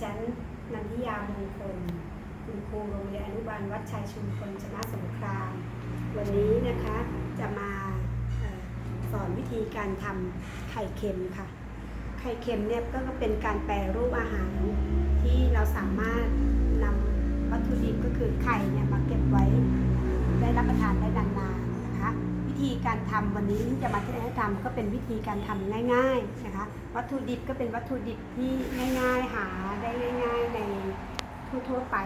ฉันนันทิยามงคลคุณครูโรงเรียนอนุบาลวัดชัยชุมพลชนะสงคราม วันนี้นะคะจะมาออสอนวิธีการทำไข่เค็มค่ะ ไข่เค็มเนี่ยก็เป็นการแปรรูปอาหารที่เราสามารถนำวัตถุดิบก็คือไข่เนี่ยมาเก็บไว้ได้รับประทานได้นานๆนะคะ วิธีการทำวันนี้ที่จะมาแนะนำก็เป็นวิธีการทำง่าย ๆนะคะ วัตถุดิบก็เป็นวัตถุดิบที่ง่าย ๆ ทั่วไป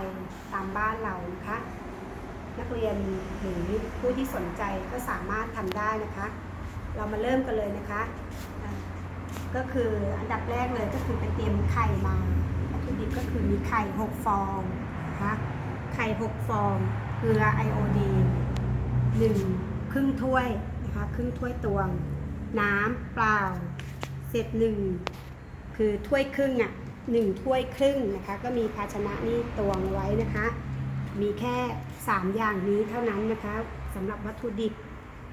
ตามบ้านเรานะคะ นักเรียนหรือผู้ที่สนใจก็สามารถทำได้นะคะ เรามาเริ่มกันเลยนะคะ ก็คืออันดับแรกเลยก็คือไปเตรียมไข่มาวัตถุดิบก็คือมีไข่ 6 ฟองนะคะไข่ 6 ฟองเกลือไอโอดีน1ครึ่งถ้วยนะคะครึ่งถ้วยตวง น้ำเปล่าเศษหนึ่งคือถ้วยครึ่งอะ่ะ 1 ถ้วยครึ่งนะคะ ก็มีภาชนะนี่ตวงไว้นะคะ มีแค่ 3 อย่างนี้เท่านั้นนะคะสำหรับวัตถุดิบ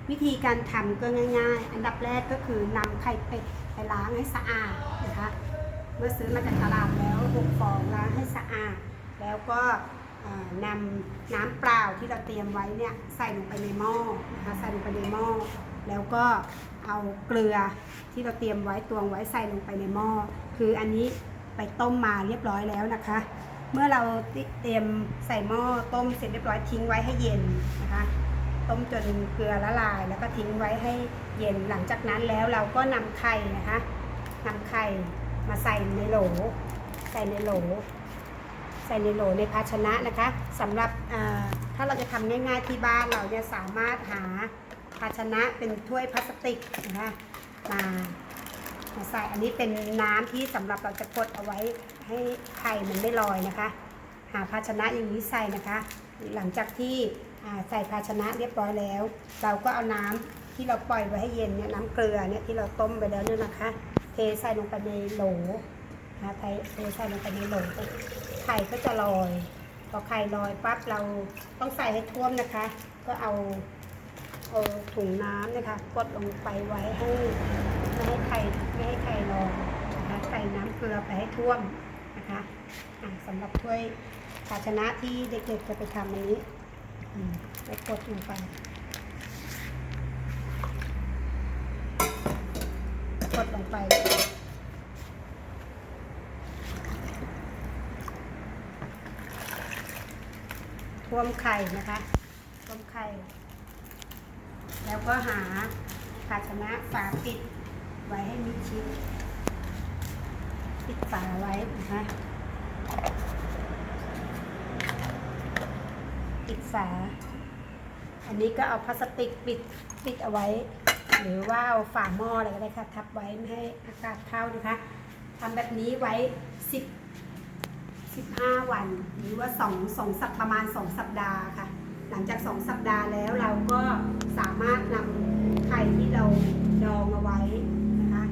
วิธีการทำก็ง่าย ๆ อันดับแรกก็คือนำไข่เป็ดไปล้างให้สะอาดนะคะ เมื่อซื้อมาจากตลาดแล้วหกฟองล้างให้สะอาด แล้วก็นำน้ำเปล่าที่เราเตรียมไว้เนี่ยใส่ลงไปในหม้อนะคะใส่ลงไปในหม้อแล้วก็เอาเกลือที่เราเตรียมไว้ตวงไว้ใส่ลงไปในหม้อคืออันนี้ ไปต้มมาเรียบร้อยแล้วนะคะ เมื่อเราเตรียมใส่หม้อต้มเสร็จเรียบร้อยทิ้งไว้ให้เย็นนะคะ ต้มจนเกลือละลาย แล้วก็ทิ้งไว้ให้เย็นหลังจากนั้นแล้วเราก็นำไข่นะคะนำไข่มาใส่ในโหล ใส่ในโหล ใส่ในโหลในภาชนะนะคะสำหรับถ้าเราจะทำง่าย ๆที่บ้านเราเนี่ยสามารถหาภาชนะเป็นถ้วยพลาสติกนะคะมา ใส่อันนี้เป็นน้ำที่สำหรับเราจะกดเอาไว้ให้ไข่มันไม่ลอยนะคะ หาภาชนะอย่างนี้ใส่นะคะ หลังจากที่ใส่ภาชนะเรียบร้อยแล้ว เราก็เอาน้ำที่เราปล่อยไว้ให้เย็นเนี่ยน้ำเกลือเนี่ยที่เราต้มไปแล้วเนี่ยนะคะ เทใส่ลงไปในโหลนะคะเทเทใส่ลงไปในโหลไข่ก็จะลอย พอไข่ลอยปั๊บเราต้องใส่ให้ท่วมนะคะ ก็เอา เอาถุงน้ำนะคะกดลงไปไว้ให้ไม่ให้ไข่ไม่ให้ไข่ลอยนะคะใส่น้ำเกลือไปให้ท่วมนะคะสำหรับถ้วยภาชนะที่เด็กๆจะไปทำอันนี้อืมไปกดลงไปกดลงไปท่วมไข่นะคะท่วมไข่ แล้วก็หาภาชนะฝาปิดไว้ให้มิดชิด ปิดฝาไว้นะคะปิดฝา อันนี้ก็เอาพลาสติกปิดปิดเอาไว้ หรือว่าเอาฝาหม้ออะไรก็ได้ค่ะ ทับไว้ไม่ให้อากาศเข้านะคะทำแบบนี้ไว้10 15 วัน หรือว่า2 2สัปประมาณ 2 สัปดาห์ค่ะ หลังจาก 2 สัปดาห์แล้วเราก็สามารถนำไข่ที่เราดองเอาไว้นะคะ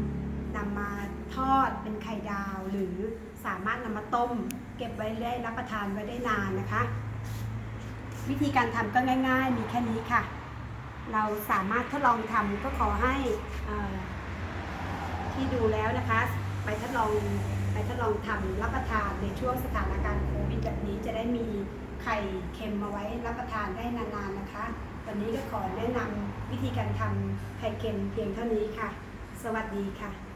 นำมาทอดเป็นไข่ดาว หรือสามารถนำมาต้ม เก็บไว้ได้รับประทานไว้ได้นานนะคะ วิธีการทำก็ง่าย ๆ มีแค่นี้ค่ะ เราสามารถทดลองทำก็ขอให้เอ่อที่ดูแล้วนะคะ ไปทดลองไปทดลองทำรับประทานในช่วงสถานการณ์โควิดแบบนี้จะได้มี ไข่เค็มมาไว้รับประทานได้นานๆนะคะ วันนี้ก็ขอแนะนำวิธีการทำไข่เค็มเพียงเท่านี้ค่ะ สวัสดีค่ะ